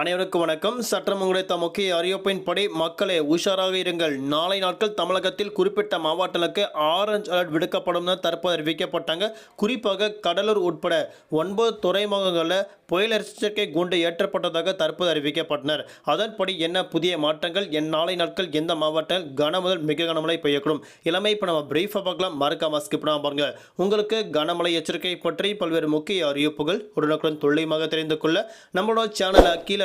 அனைவருக்கும் வணக்கம். சற்றம் கிடைத்த முக்கிய அறிவிப்பின்படி மக்களே உஷாராக இருங்கள். நாளை நாட்கள் தமிழகத்தில் குறிப்பிட்ட மாவட்டங்களுக்கு ஆரஞ்சு அலர்ட் விடுக்கப்படும் என தற்போது அறிவிக்கப்பட்டாங்க. குறிப்பாக கடலூர் உட்பட ஒன்பது துறைமுகங்களில் புயல் எச்சரிக்கை குண்டு ஏற்றப்பட்டதாக தற்போது அறிவிக்கப்பட்டனர். அதன்படி என்ன புதிய மாற்றங்கள்? என் நாளை நாட்கள் எந்த மாவட்டங்கள் கன முதல் மிக கனமழை பெய்யக்கூடும்? இளமை இப்போ நம்ம பிரீஃபாக பார்க்கலாம். மறக்காம ஸ்கிப் பண்ணாம பாருங்க. உங்களுக்கு கனமழை எச்சரிக்கை பற்றி பல்வேறு முக்கிய அறிவிப்புகள் உடனுக்குடன் துல்லியமாக தெரிந்து கொள்ள நம்மளோட சேனலை கீழே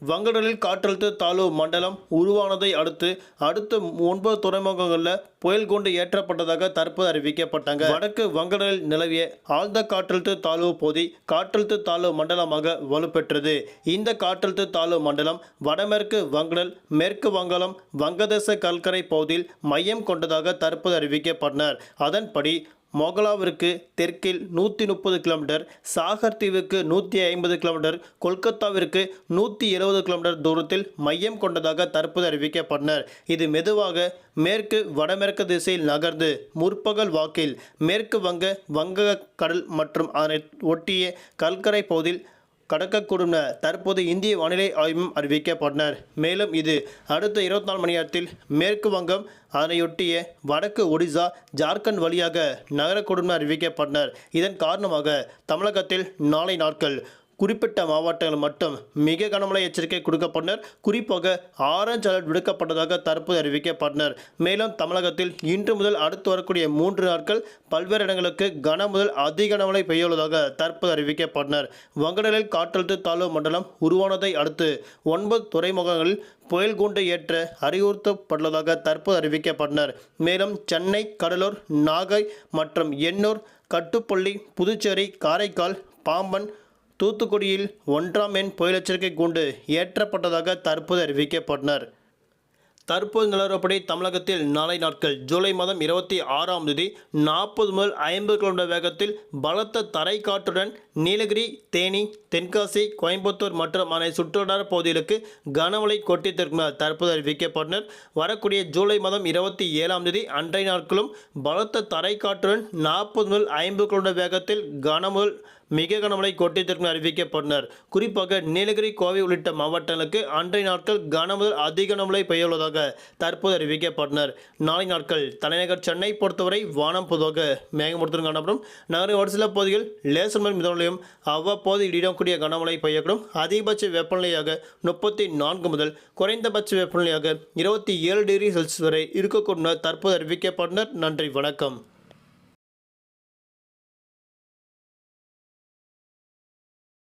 வங்கடலில் காற்றழுத்த தாழ்வு மண்டலம் உருவானதை அடுத்து அடுத்த ஒன்பது துறைமுகங்களில் புயல் கொண்டு ஏற்றப்பட்டதாக தற்போது அறிவிக்கப்பட்டாங்க. வடக்கு வங்கடலில் நிலவிய ஆழ்ந்த காற்றழுத்த தாழ்வு பகுதி காற்றழுத்த தாழ்வு மண்டலமாக வலுப்பெற்றது. இந்த காற்றழுத்த தாழ்வு மண்டலம் வடமேற்கு வங்கடல் மேற்கு வங்காளம் வங்கதேச கல்கரை பகுதியில் மையம் கொண்டதாக தற்போது அறிவிக்கப்பட்டனர். அதன்படி மொகலாவிற்கு தெற்கில் நூற்றி முப்பது கிலோமீட்டர் சாகர் தீவுக்கு நூற்றி ஐம்பது கிலோமீட்டர் கொல்கத்தாவிற்கு நூற்றி இருபது கிலோமீட்டர் தூரத்தில் மையம் கொண்டதாக தற்போது அறிவிக்கப்பட்டனர். இது மெதுவாக மேற்கு வடமேற்கு திசையில் நகர்ந்து முற்பகல் வாக்கில் மேற்கு வங்க வங்க கடல் மற்றும் அதனை ஒட்டிய கல்கரை பகுதியில் கடக்கக்கூடும் என தற்போது இந்திய வானிலை ஆய்வும் அறிவிக்கப்பட்டனர். மேலும் இது அடுத்த இருபத்தி நாலு மணி நேரத்தில் மேற்கு வங்கம் அதனையொட்டிய வடக்கு ஒடிசா ஜார்க்கண்ட் வழியாக நகரக்கூடும் என அறிவிக்கப்பட்டனர். இதன் காரணமாக தமிழகத்தில் நாளை நாட்கள் குறிப்பிட்ட மாவட்டங்கள் மட்டும் மிக கனமழை எச்சரிக்கை கொடுக்கப்பட்டனர் குறிப்பாக ஆரஞ்சு அலர்ட் விடுக்கப்பட்டதாக தற்போது அறிவிக்கப்பட்டனர். மேலும் தமிழகத்தில் இன்று முதல் அடுத்து வரக்கூடிய மூன்று நாட்கள் பல்வேறு இடங்களுக்கு கன முதல் அதிக கனமழை பெய்யுள்ளதாக தற்போது அறிவிக்கப்பட்டனர். வங்கடலில் காற்றழுத்த தாழ்வு மண்டலம் உருவானதை அடுத்து ஒன்பது துறைமுகங்களில் புயல் கூண்டு ஏற்ற அறிவுறுத்தப்பட்டுள்ளதாக தற்போது அறிவிக்கப்பட்டனர். மேலும் சென்னை கடலூர் நாகை மற்றும் எண்ணூர் கட்டுப்பள்ளி புதுச்சேரி காரைக்கால் பாம்பன் தூத்துக்குடியில் ஒன்றாம் எண் புயல் எச்சரிக்கை கூண்டு ஏற்றப்பட்டதாக தற்போது அறிவிக்கப்பட்டனர். தற்போது நிலவரப்படி தமிழகத்தில் நாளை நாட்கள் ஜூலை மாதம் இருபத்தி ஆறாம் தேதி நாற்பது முதல் ஐம்பது கிலோமீட்டர் வேகத்தில் பலத்த தரைக்காற்றுடன் நீலகிரி தேனி தென்காசி கோயம்புத்தூர் மற்றும் அனை சுற்றுவட்டார பகுதிகளுக்கு கனமழை கொட்டித்திருக்கும் தற்போது அறிவிக்கப்பட்டனர். வரக்கூடிய ஜூலை மாதம் இருபத்தி ஏழாம் தேதி அன்றைய நாட்களும் பலத்த தரைக்காற்றுடன் நாற்பது முதல் ஐம்பது கிலோமீட்டர் வேகத்தில் கனமுதல் மிக கனமழை கொட்டித்திற்கும் அறிவிக்கப்பட்டனர். குறிப்பாக நீலகிரி கோவை உள்ளிட்ட மாவட்டங்களுக்கு அன்றைய நாட்கள் கனமுதல் அதிக கனமழை பெய்யுள்ளதாக தற்போது அறிவிக்கப்பட்டனர். நாளை நாட்கள் தலைநகர் சென்னை பொறுத்தவரை வானம் பொதுவாக மேகமூட்டத்துடன் காணப்படும். நகரின் ஒரு சில பகுதிகள் லேசர் மேல் மிதமலையும் அவ்வப்போது இடிடக்கூடிய கனமழை பெய்யக்கூடும். அதிகபட்ச வெப்பநிலையாக முப்பத்தி நான்கு முதல் குறைந்தபட்ச வெப்பநிலையாக இருபத்தி ஏழு டிகிரி செல்சியஸ் வரை இருக்கக்கூடிய தற்போது அறிவிக்கப்பட்டனர். நன்றி வணக்கம்.